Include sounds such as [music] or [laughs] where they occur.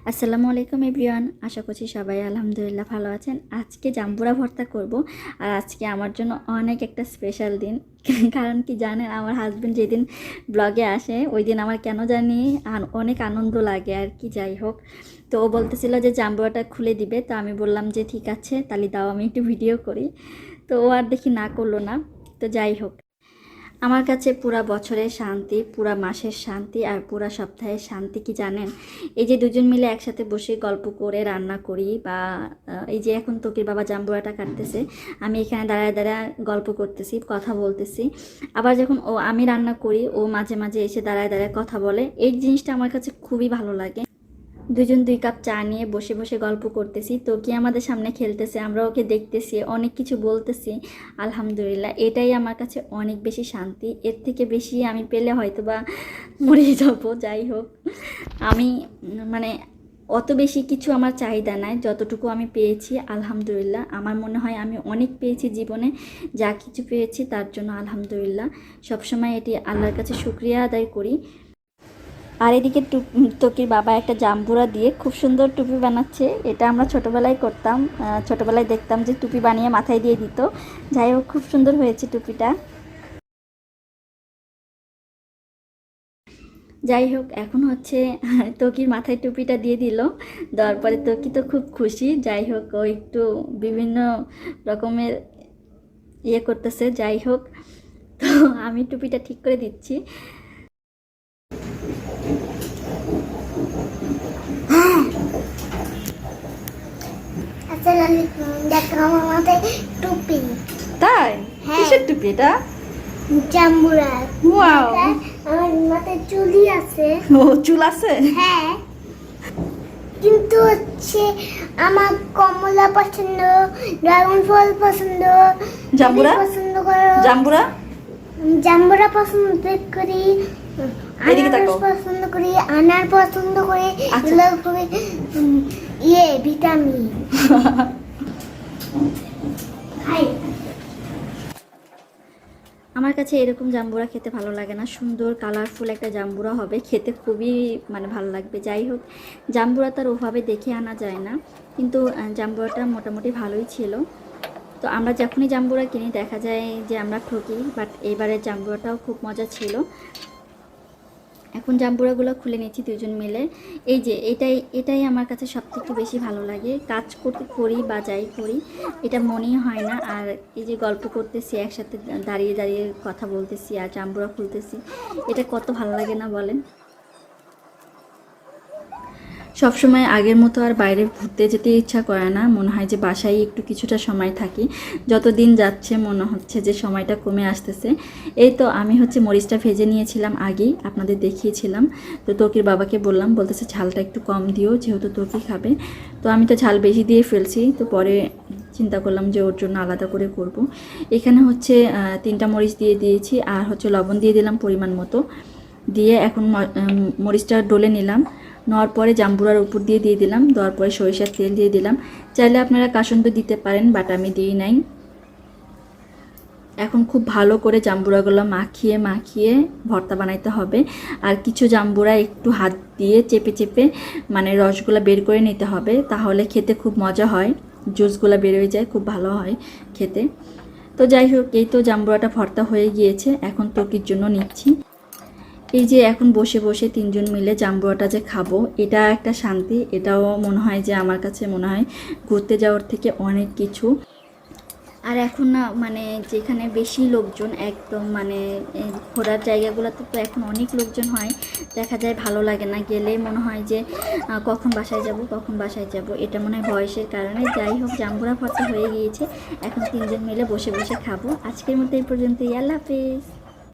আসসালামু আলাইকুম এভরিওয়ান, আশা করছি সবাই আলহামদুলিল্লাহ ভালো আছেন। আজকে জাম্বুরা ভর্তা করব আর আজকে আমার জন্য অনেক একটা স্পেশাল দিন। [laughs] কারণ কি জানেন, আমার হাজব্যান্ড যেদিন ব্লগে আসে, ওই দিন আমার কেন জানি অনেক আনন্দ লাগে আর কি, যাই হোক। তো ও বলতেছিল যে জাম্বুরাটা খুলে দিবে, তো আমি বললাম যে ঠিক আছে, তাহলে দাও, আমি একটু ভিডিও করি। তো ও আর দেখি না করল না। তো যাই হোক। আমার কাছে পুরা বছরের শান্তি, পুরা মাসের শান্তি আর পুরা সপ্তাহের শান্তি কি জানেন? এই যে দুজন মিলে একসাথে বসে গল্প করে, রান্না করি বা এই যে এখন তোকির বাবা জাম্বুরাটা কাটতেছে, আমি এখানে দাঁড়ায় দাঁড়ায় গল্প করতেছি, কথা বলতেছি। আবার যখন ও, আমি রান্না করি, ও মাঝে মাঝে এসে দাঁড়ায় দাঁড়ায় কথা বলে। এই জিনিসটা আমার কাছে খুবই ভালো লাগে। দুজন দুই কাপ চা নিয়ে বসে বসে গল্প করতেছি। তো কি আমাদের সামনে খেলতেছে আমরা ওকে দেখতেছি, অনেক কিছু বলতেছি। আলহামদুলিল্লাহ, এটাই আমার কাছে অনেক বেশি শান্তি। এর থেকে বেশি আমি পেলে হয়তো বা মরে যাব, যাই হোক। আমি মানে অত বেশি কিছু আমার চাহিদা নাই, যতটুকু আমি পেয়েছি, আলহামদুলিল্লাহ। আমার মনে হয় আমি অনেক পেয়েছি জীবনে, যা কিছু পেয়েছি তার জন্য আলহামদুলিল্লাহ। সবসময় এটি আল্লাহর কাছে শুক্রিয়া আদায় করি। আর এদিকে তোকির বাবা একটা জাম্বুরা দিয়ে খুব সুন্দর টুপি বানাচ্ছে। এটা আমরা ছোটোবেলায় করতাম। ছোটোবেলায় দেখতাম যে টুপি বানিয়ে মাথায় দিয়ে দিত। যাই হোক, খুব সুন্দর হয়েছে টুপিটা। যাই হোক, এখন হচ্ছে [laughs] তোকির মাথায় টুপিটা দিয়ে দিল। দেওয়ার পরে তোকি তো খুব খুশি। যাই হোক, ও একটু বিভিন্ন রকমের ইয়ে করতেছে। যাই হোক, তো আমি টুপিটা ঠিক করে দিচ্ছি আসসালামু আলাইকুম দেখো আমার মাথায় টুপি তাই? হ্যাঁ। কিসের টুপি এটা? জাম্বুরা। ওয়াও। আমার মাথায় চুলি আছে। ও চুল আছে? হ্যাঁ। কিন্তু হচ্ছে আমার কমলা পছন্দ ড্রাগন ফল পছন্দ জাম্বুরা? পছন্দ করো। জাম্বুরা? জাম্বুরা পছন্দ করি আনারস পছন্দ করি আনার পছন্দ করি আচ্ছা। এগুলো ইয়ে ভিটামিন। আমার কাছে এরকম জাম্বুরা খেতে ভালো লাগে না। সুন্দর কালারফুল একটা জাম্বুরা হবে। খেতে খুবই মানে ভালো লাগবে। যাই হোক, জাম্বুরা তার ওভাবে দেখে আনা যায় না। কিন্তু জাম্বুরাটা মোটামুটি ভালোই ছিল। তো আমরা যখনই জাম্বুরা কিনি, দেখা যায় যে আমরা ঠকি। বাট এবারের জাম্বুরাটাও খুব মজা ছিল। এখন জাম্বুরাগুলো খুলে নিয়েছি দুজন মিলে। এই যে, এটাই এটাই আমার কাছে সব থেকে বেশি ভালো লাগে। কাজ করতে করি বা যাই করি, এটা মনেই হয় না। আর এই যে গল্প করতেছি, একসাথে দাঁড়িয়ে দাঁড়িয়ে কথা বলতেছি আর জাম্বুরা খুলতেছি, এটা কত ভালো লাগে না বলেন? সবসময় আগের মতো আর বাইরে ঘুরতে যেতে ইচ্ছা করে না। মনে হয় যে বাসায় একটু কিছুটা সময় থাকি। যত দিন যাচ্ছে মনে হচ্ছে যে সময়টা কমে আসতেছে। এই তো আমি হচ্ছে মরিচটা ভেজে নিয়েছিলাম আগেই, আপনাদের দেখিয়েছিলাম। তো তোকির বাবাকে বললাম, বলতেছে ঝালটা একটু কম দিও, যেহেতু তোকি খাবে। তো আমি তো ঝাল বেশি দিয়ে ফেলছি, তো পরে চিন্তা করলাম যে ওর জন্য আলাদা করে করব। এখানে হচ্ছে তিনটা মরিচ দিয়ে দিয়েছি, আর হচ্ছে লবণ দিয়ে দিলাম পরিমাণ মতো। দিয়ে এখন মরিচটা ডলে নিলাম। নেওয়ার পরে জাম্বুরার উপর দিয়ে দিয়ে দিলাম। দেওয়ার পরে সরিষার তেল দিয়ে দিলাম। চাইলে আপনারা কাসন্দ দিতে পারেন, বাট আমি দিই নাই। এখন খুব ভালো করে জাম্বুরাগুলো মাখিয়ে মাখিয়ে ভর্তা বানাইতে হবে। আর কিছু জাম্বুরা একটু হাত দিয়ে চেপে চেপে মানে রসগুলো বের করে নিতে হবে, তাহলে খেতে খুব মজা হয়। জুসগুলো বেরোয় যায়, খুব ভালো হয় খেতে। তো যাই হোক, এই তো জাম্বুরাটা ভর্তা হয়ে গিয়েছে। এখন তর্কির জন্য নিচ্ছি। এই যে এখন বসে বসে তিনজন মিলে জাম্বুরাটা যে খাব, এটা একটা শান্তি, এটাও মনে হয় যে আমার কাছে মনে হয় ঘুরতে যাওয়ার থেকে অনেক কিছু। আর এখন না মানে যেখানে বেশি লোকজন, একদম মানে ঘোরার জায়গাগুলোতে তো এখন অনেক লোকজন হয়, দেখা যায় ভালো লাগে না, গেলে মনে হয় যে কখন বাসায় যাব, কখন বাসায় যাব, এটা মনে হয় বয়সের কারণে। যাই হোক, জাম্বুরা ভর্তা হয়ে গিয়েছে, এখন তিনজন মিলে বসে বসে খাব। আজকের মতো এই পর্যন্তই, আল্লাহ হাফেজ।